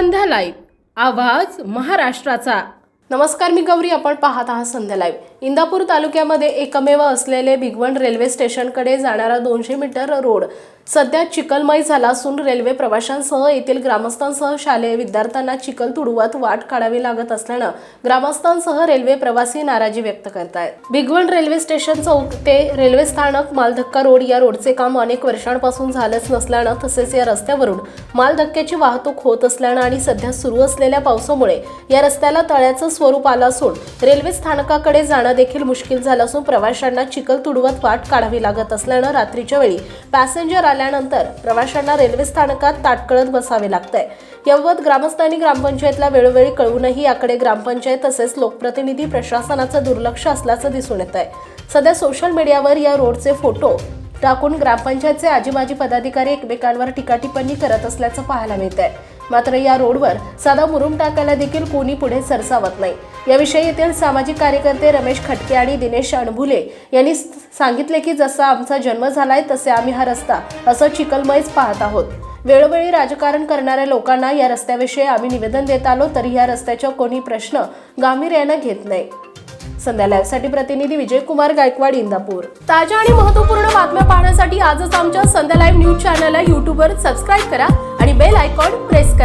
संध्या live. आवाज महाराष्ट्राचा. नमस्कार मी गौरी आपण पाहत आहात संध्या लाईव्ह. इंदापूर तालुक्यामध्ये एकमेव असलेले भिगवण रेल्वे स्टेशनकडे जाणारा दोनशे मीटर रोड. सध्या चिखलमय झाला असून रेल्वे प्रवाशांसह येथील ग्रामस्थांसह शालेय विद्यार्थ्यांना चिखल तुडवत वाट काढावी लागत असल्यानं ग्रामस्थांसह रेल्वे प्रवासी नाराजी व्यक्त करतायत. भिगवण रेल्वे स्टेशन चौक ते रेल्वे स्थानक मालधक्का रोड या रोडचे काम अनेक वर्षांपासून झालंच नसल्यानं तसेच या रस्त्यावरून मालधक्क्याची वाहतूक होत असल्यानं आणि सध्या सुरू असलेल्या पावसामुळे या रस्त्याला तळ्याचं स्वरूप आलं असून रेल्वे स्थानकाकडे जाणं देखील मुश्किल झालं असून प्रवाशांना चिखल तुडवत वाट काढावी लागत असल्यानं रात्रीच्या वेळी पॅसेंजर आल्यानंतर प्रवाशांना रेल्वे स्थानकात ताटकळत बसावे लागतंय. याबाबत ग्रामस्थांनी ग्रामपंचायतला वेळोवेळी कळवूनही याकडे ग्रामपंचायत तसेच लोकप्रतिनिधी प्रशासनाचं दुर्लक्ष असल्याचं दिसून येत आहे सध्या सोशल मीडियावर या रोडचे फोटो टाकून ग्रामपंचायतचे आजीमाजी पदाधिकारी एकमेकांवर टीकाटिप्पणी करत असल्याचं पाहायला मिळत आहे मात्र या रोडवर साधा मुरुम टाकायला देखील कोणी पुढे सरसावत नाही. याविषयी येथील सामाजिक कार्यकर्ते रमेश खटके आणि दिनेश अणभुले यांनी सांगितले की जसा आमचा जन्म झालाय तसे आम्ही हा रस्ता असं चिखलमयच पाहत आहोत. वेळोवेळी राजकारण करणाऱ्या लोकांना या रस्त्याविषयी आम्ही निवेदन देत आलो तरी या रस्त्याच्या कोणी प्रश्न गांभीर्यानं घेत नाही. संध्या लाईव्हसाठी प्रतिनिधी विजयकुमार गायकवाड इंदापूर. ताज्या आणि महत्त्वपूर्ण बातम्या पाहण्यासाठी आजच आमच्या संध्या लाईव्ह न्यूज चॅनलला यूट्यूबवर सबस्क्राईब करा आणि बेल आयकॉन प्रेस करा.